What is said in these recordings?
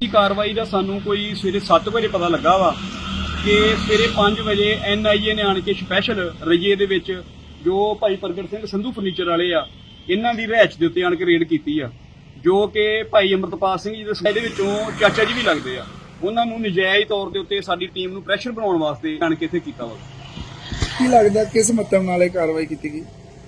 ਦੀ ਕਾਰਵਾਈ ਦਾ ਸਾਨੂੰ ਕੋਈ ਸਵੇਰੇ 7 ਵਜੇ ਪਤਾ ਲੱਗਾ ਵਾ ਕਿ ਸਵੇਰੇ 5 ਵਜੇ ਐਨਆਈਏ ਨੇ ਆਣ ਕੇ ਸਪੈਸ਼ਲ ਰਈਏ ਦੇ ਵਿੱਚ ਜੋ ਭਾਈ ਪ੍ਰਗਟ ਸਿੰਘ ਸੰਧੂ ਫਰਨੀਚਰ ਵਾਲੇ ਆ ਇਹਨਾਂ ਦੀ ਰਹਿਚ ਦੇ ਉੱਤੇ ਆਣ ਕੇ ਰੇਡ ਕੀਤੀ ਆ ਜੋ ਕਿ ਭਾਈ ਅਮਰਤਪਾਲ ਸਿੰਘ ਜੀ ਦੇ ਸਾਈਡ ਵਿੱਚੋਂ ਚਾਚਾ ਜੀ ਵੀ ਲੱਗਦੇ ਆ। ਉਹਨਾਂ ਨੂੰ ਨਜਾਇਜ਼ ਤੌਰ ਦੇ ਉੱਤੇ ਸਾਡੀ ਟੀਮ ਨੂੰ ਪ੍ਰੈਸ਼ਰ ਬਣਾਉਣ ਵਾਸਤੇ ਆਣ ਕੇ ਇੱਥੇ ਕੀਤਾ ਵਾ। ਕੀ ਲੱਗਦਾ ਕਿਸ ਮਤਲਬ ਨਾਲ ਇਹ ਕਾਰਵਾਈ ਕੀਤੀ ਗਈ?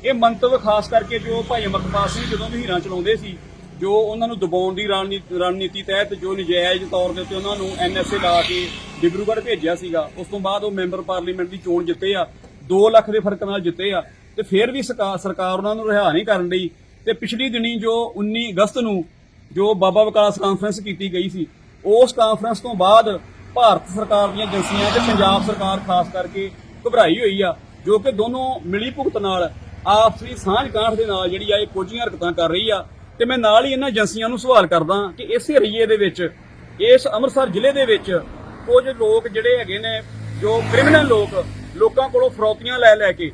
ਇਹ ਮੰਤਵ ਖਾਸ ਕਰਕੇ ਜੋ ਭਾਈ ਅਮਰਤਪਾਲ ਸਿੰਘ ਜਦੋਂ ਵੀ ਹੀਰਾ ਚਲਾਉਂਦੇ ਸੀ ਜੋ ਉਹਨਾਂ ਨੂੰ ਦਬਾਉਣ ਦੀ ਰਣਨੀ- ਰਣਨੀਤੀ ਤਹਿਤ ਜੋ ਨਜਾਇਜ਼ ਤੌਰ ਦੇ ਉੱਤੇ ਉਹਨਾਂ ਨੂੰ ਐਨਐਸਏ ਲਾ ਕੇ ਡਿਬਰੂਗੜ੍ਹ ਭੇਜਿਆ ਸੀਗਾ, ਉਸ ਤੋਂ ਬਾਅਦ ਉਹ ਮੈਂਬਰ ਪਾਰਲੀਮੈਂਟ ਦੀ ਚੋਣ ਜਿੱਤੇ ਆ 2 ਲੱਖ ਦੇ ਫ਼ਰਕ ਨਾਲ ਜਿੱਤੇ ਆ, ਤੇ ਫਿਰ ਵੀ ਸਰਕਾਰ ਸਰਕਾਰ ਉਹਨਾਂ ਨੂੰ ਰਿਹਾ ਨਹੀਂ ਕਰਨ ਲਈ ਤੇ ਪਿਛਲੀ ਦਿਨੀ ਜੋ 19 ਅਗਸਤ ਨੂੰ ਜੋ ਬਾਬਾ ਵਿਕਾਸ ਕਾਨਫਰੰਸ ਕੀਤੀ ਗਈ ਸੀ, ਉਸ ਕਾਨਫਰੰਸ ਤੋਂ ਬਾਅਦ ਭਾਰਤ ਸਰਕਾਰ ਦੀਆਂ ਏਜੰਸੀਆਂ ਤੇ ਪੰਜਾਬ ਸਰਕਾਰ ਖਾਸ ਕਰਕੇ ਘਬਰਾਈ ਹੋਈ ਆ, ਜੋ ਕਿ ਦੋਨੋਂ ਮਿਲੀ ਭੁਗਤ ਨਾਲ ਆਪਸੀ ਸਾਂਝ ਗਾਂਠ ਦੇ ਨਾਲ ਜਿਹੜੀ ਆ ਇਹ ਕੋਝੀਆਂ ਹਰਕਤਾਂ ਕਰ ਰਹੀ ਆ ਤੇ ਮੈਂ ਨਾਲ ਹੀ ਇਹਨਾਂ ਏਜੰਸੀਆਂ ਨੂੰ ਸਵਾਲ ਕਰਦਾ ਕਿ ਇਸ ਏਰੀਏ ਦੇ ਵਿੱਚ, ਇਸ ਅੰਮ੍ਰਿਤਸਰ ਜ਼ਿਲ੍ਹੇ ਦੇ ਵਿੱਚ ਕੁਝ ਲੋਕ ਜਿਹੜੇ ਹੈਗੇ ਨੇ, ਜੋ ਕ੍ਰਿਮੀਨਲ ਲੋਕ, ਲੋਕਾਂ ਕੋਲੋਂ ਫਰੋਤੀਆਂ ਲੈ ਲੈ ਕੇ,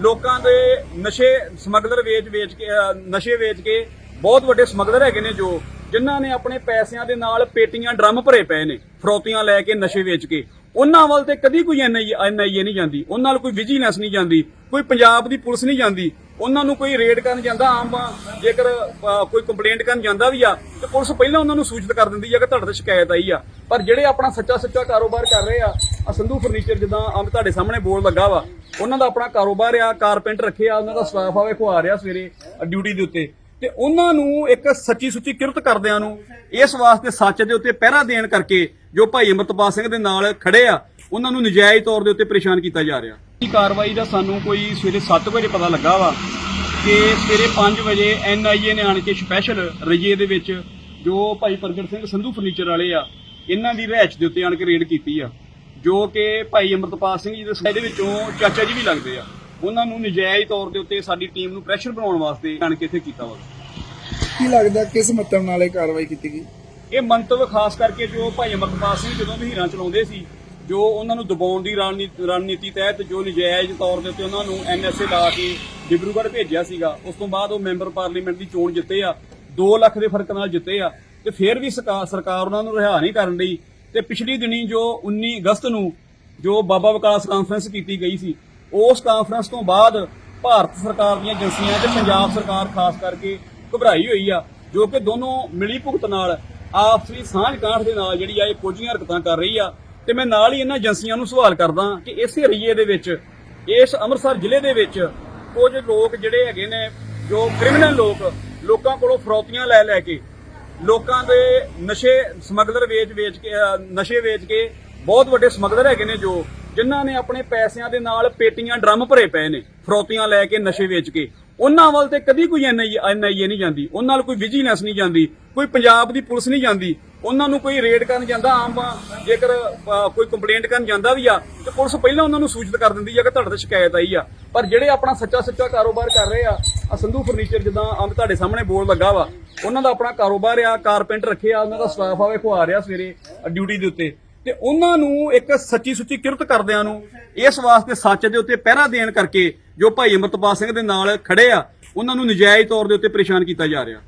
ਲੋਕਾਂ ਦੇ ਨਸ਼ੇ ਸਮਗਲਰ ਵੇਚ ਵੇਚ ਕੇ ਨਸ਼ੇ ਵੇਚ ਕੇ ਬਹੁਤ ਵੱਡੇ ਸਮਗਲਰ ਹੈਗੇ ਨੇ ਜੋ ਜਿਨ੍ਹਾਂ ਨੇ ਆਪਣੇ ਪੈਸਿਆਂ ਦੇ ਨਾਲ ਪੇਟੀਆਂ ਡਰਮ ਭਰੇ ਪਏ ਨੇ, ਫਰੋਤੀਆਂ ਲੈ ਕੇ ਨਸ਼ੇ ਵੇਚ ਕੇ। ਉਹਨਾਂ ਵੱਲ ਤੇ ਕਦੀ ਕੋਈ ਐਨਆਈਏ ਐਨਆਈਏ ਨਹੀਂ ਜਾਂਦੀ। ਉਹਨਾਂ ਨਾਲ ਕੋਈ ਵਿਜੀਲੈਂਸ ਨਹੀਂ ਜਾਂਦੀ, ਕੋਈ ਪੰਜਾਬ ਦੀ ਪੁਲਿਸ ਨਹੀਂ ਜਾਂਦੀ। ਉਹਨਾਂ ਨੂੰ ਕੋਈ ਰੇਡ ਕਰਨ ਜਾਂਦਾ, ਆਮ ਜੇਕਰ ਕੋਈ ਕੰਪਲੇਂਟ ਕਰਨ ਜਾਂਦਾ ਵੀ ਆ, ਤੇ ਪੁਲਿਸ ਪਹਿਲਾਂ ਉਹਨਾਂ ਨੂੰ ਸੂਚਿਤ ਕਰ ਦਿੰਦੀ ਆ ਕਿ ਤੁਹਾਡੇ ਤੇ ਸ਼ਿਕਾਇਤ ਆਈ ਆ। ਪਰ ਜਿਹੜੇ ਆਪਣਾ ਸੱਚਾ ਸੱਚਾ ਕਾਰੋਬਾਰ ਕਰ ਰਹੇ ਆ ਆ ਸੰਧੂ ਫਰਨੀਚਰ ਜਿੱਦਾਂ ਅੰਬ ਤੁਹਾਡੇ ਸਾਹਮਣੇ ਬੋਰਡ ਲੱਗਾ ਵਾ, ਉਹਨਾਂ ਦਾ ਆਪਣਾ ਕਾਰੋਬਾਰ ਆ ਕਾਰਪੈਂਟਰ ਆ, ਉਹਨਾਂ ਦਾ ਸਟਾਫ ਆ ਵੇਖੋ ਆ ਰਿਹਾ ਸਵੇਰੇ ਡਿਊਟੀ ਦੇ ਉੱਤੇ। ਤੇ ਉਹਨਾਂ ਨੂੰ ਇੱਕ ਸੱਚੀ ਸੁੱਚੀ ਕਿਰਤ ਕਰਦਿਆਂ ਨੂੰ ਇਸ ਵਾਸਤੇ ਸੱਚ ਦੇ ਉੱਤੇ ਪਹਿਰਾ ਦੇਣ ਕਰਕੇ ਜੋ ਭਾਈ ਅਮਰਤਪਾਲ ਸਿੰਘ ਦੇ ਨਾਲ ਖੜੇ ਆ, ਉਹਨਾਂ ਨੂੰ ਨਜਾਇਜ਼ ਤੌਰ ਦੇ ਉੱਤੇ ਪਰੇਸ਼ਾਨ ਕੀਤਾ ਜਾ ਰਿਹਾ। ਇਹ ਕਾਰਵਾਈ ਦਾ ਸਾਨੂੰ ਕੋਈ ਸਵੇਰੇ 7 ਵਜੇ ਪਤਾ ਲੱਗਾ ਵਾ ਕਿ ਸਵੇਰੇ 5 ਵਜੇ ਐੱਨ ਆਈ ਏ ਨੇ ਆਣ ਕੇ ਸਪੈਸ਼ਲ ਰਈਏ ਦੇ ਵਿੱਚ ਜੋ ਭਾਈ ਪ੍ਰਗਟ ਸਿੰਘ ਸੰਧੂ ਫਰਨੀਚਰ ਵਾਲੇ ਆ, ਇਹਨਾਂ ਦੀ ਰਹਿਚ ਦੇ ਉੱਤੇ ਆਣ ਕੇ ਰੇਡ ਕੀਤੀ ਆ, ਜੋ ਕਿ ਭਾਈ ਅਮਰਤਪਾਲ ਸਿੰਘ ਜੀ ਦੇ ਸਾਈਡ ਵਿੱਚੋਂ ਚਾਚਾ ਜੀ ਵੀ ਲੱਗਦੇ ਆ। ਉਹਨਾਂ ਨੂੰ ਨਜਾਇਜ਼ ਤੌਰ ਦੇ ਉੱਤੇ ਸਾਡੀ ਟੀਮ ਨੂੰ ਪ੍ਰੈਸ਼ਰ ਬਣਾਉਣ ਵਾਸਤੇ ਆਣ ਕੇ ਇੱਥੇ ਕੀਤਾ ਵਾ। ਕੀ ਲੱਗਦਾ ਕਿਸ ਮਤਲਬ ਨਾਲ ਇਹ ਕਾਰਵਾਈ ਕੀਤੀ ਗਈ? ਇਹ ਮੰਤਵ ਖਾਸ ਕਰਕੇ ਜੋ ਭਾਈ ਅਮਰਪਾਲ ਸਿੰਘ ਜਦੋਂ ਵੀ ਹੀਰਾਂ ਚਲਾਉਂਦੇ ਸੀ ਜੋ ਉਹਨਾਂ ਨੂੰ ਦਬਾਉਣ ਦੀ ਰਣਨੀ- ਰਣਨੀਤੀ ਤਹਿਤ ਜੋ ਨਜਾਇਜ਼ ਤੌਰ ਦੇ ਉੱਤੇ ਉਹਨਾਂ ਨੂੰ ਐਨਐਸਏ ਲਾ ਕੇ ਡਿਬਰੂਗੜ੍ਹ ਭੇਜਿਆ ਸੀਗਾ ਉਸ ਤੋਂ ਬਾਅਦ ਉਹ ਮੈਂਬਰ ਪਾਰਲੀਮੈਂਟ ਦੀ ਚੋਣ ਜਿੱਤੇ ਆ 2 ਲੱਖ ਦੇ ਫ਼ਰਕ ਨਾਲ ਜਿੱਤੇ ਆ ਤੇ ਫਿਰ ਵੀ ਸਰਕਾਰ ਸਰਕਾਰ ਉਹਨਾਂ ਨੂੰ ਰਿਹਾ ਨਹੀਂ ਕਰਨ ਲਈ ਤੇ ਪਿਛਲੀ ਦਿਨੀ ਜੋ 19 ਅਗਸਤ ਨੂੰ ਜੋ ਬਾਬਾ ਵਿਕਾਸ ਕਾਨਫਰੰਸ ਕੀਤੀ ਗਈ ਸੀ ਉਸ ਕਾਨਫਰੰਸ ਤੋਂ ਬਾਅਦ ਭਾਰਤ ਸਰਕਾਰ ਦੀਆਂ ਏਜੰਸੀਆਂ ਤੇ ਪੰਜਾਬ ਸਰਕਾਰ ਖਾਸ ਕਰਕੇ ਘਬਰਾਈ ਹੋਈ ਆ, ਜੋ ਕਿ ਦੋਨੋਂ ਮਿਲੀ ਭੁਗਤ ਨਾਲ ਆਪਸੀ ਸਾਂਝ ਗਾਂਠ ਦੇ ਨਾਲ ਜਿਹੜੀ ਆ ਇਹ ਕੋਝੀਆਂ ਹਰਕਤਾਂ ਕਰ ਰਹੀ ਆ। ਤੇ ਮੈਂ ਨਾਲ ਹੀ ਇਹਨਾਂ ਏਜੰਸੀਆਂ ਨੂੰ ਸਵਾਲ ਕਰਦਾ ਕਿ ਇਸੇ ਰਈਏ ਦੇ ਵਿੱਚ, ਇਸ ਅੰਮ੍ਰਿਤਸਰ ਜ਼ਿਲ੍ਹੇ ਦੇ ਵਿੱਚ ਕੁਝ ਲੋਕ ਜਿਹੜੇ ਹੈਗੇ ਨੇ, ਜੋ ਕ੍ਰਿਮੀਨਲ ਲੋਕ, ਲੋਕਾਂ ਕੋਲੋਂ ਫਰੋਤੀਆਂ ਲੈ ਲੈ ਕੇ, ਲੋਕਾਂ ਦੇ ਨਸ਼ੇ ਸਮਗਲਰ ਵੇਚ ਵੇਚ ਕੇ ਨਸ਼ੇ ਵੇਚ ਕੇ ਬਹੁਤ ਵੱਡੇ ਸਮਗਲਰ ਹੈਗੇ ਨੇ ਜੋ ਜਿਨ੍ਹਾਂ ਨੇ ਆਪਣੇ ਪੈਸਿਆਂ ਦੇ ਨਾਲ ਪੇਟੀਆਂ ਡਰਮ ਭਰੇ ਪਏ ਨੇ, ਫਰੋਤੀਆਂ ਲੈ ਕੇ ਨਸ਼ੇ ਵੇਚ ਕੇ। ਉਹਨਾਂ ਵੱਲ ਤੇ ਕਦੀ ਕੋਈ ਐਨਆਈਏ ਐਨਆਈਏ ਨਹੀਂ ਜਾਂਦੀ। ਉਹਨਾਂ ਨਾਲ ਕੋਈ ਵਿਜੀਲੈਂਸ ਨਹੀਂ ਜਾਂਦੀ, ਕੋਈ ਪੰਜਾਬ ਦੀ ਪੁਲਿਸ ਨਹੀਂ ਜਾਂਦੀ। ਉਹਨਾਂ ਨੂੰ ਕੋਈ ਰੇਡ ਕਰਨ ਜਾਂਦਾ ਆਮ ਜੇਕਰ ਕੋਈ ਕੰਪਲੇਂਟ ਕਰਨ ਜਾਂਦਾ ਵੀ ਆ, ਤੇ ਪੁਲਿਸ ਪਹਿਲਾਂ ਉਹਨਾਂ ਨੂੰ ਸੂਚਿਤ ਕਰ ਦਿੰਦੀ ਆ ਕਿ ਤੁਹਾਡੇ ਤੇ ਸ਼ਿਕਾਇਤ ਆਈ ਆ। ਪਰ ਜਿਹੜੇ ਆਪਣਾ ਸੱਚਾ ਸੱਚਾ ਕਾਰੋਬਾਰ ਕਰ ਰਹੇ ਆ ਆ ਸੰਧੂ ਫਰਨੀਚਰ ਜਿੱਦਾਂ ਆਮ ਤੁਹਾਡੇ ਸਾਹਮਣੇ ਬੋਰਡ ਲੱਗਾ ਵਾ, ਉਹਨਾਂ ਦਾ ਆਪਣਾ ਕਾਰੋਬਾਰ ਆ ਕਾਰਪੈਂਟਰ ਆ ਉਹਨਾਂ ਦਾ ਸਟਾਫ ਆ, ਵੇਖੋ ਆ ਰਿਹਾ ਸਵੇਰੇ ਡਿਊਟੀ ਦੇ ਉੱਤੇ। ਤੇ ਉਹਨਾਂ ਨੂੰ ਇੱਕ ਸੱਚੀ ਸੁੱਚੀ ਕਿਰਤ ਕਰਦਿਆਂ ਨੂੰ, ਇਸ ਵਾਸਤੇ ਸੱਚ ਦੇ ਉੱਤੇ ਪਹਿਰਾ ਦੇਣ ਕਰਕੇ ਜੋ ਭਾਈ ਅਮਰਤਪਾਲ ਸਿੰਘ ਦੇ ਨਾਲ ਖੜੇ ਆ, ਉਹਨਾਂ ਨੂੰ ਨਜਾਇਜ਼ ਤੌਰ ਦੇ ਉੱਤੇ ਪਰੇਸ਼ਾਨ ਕੀਤਾ ਜਾ ਰਿਹਾ।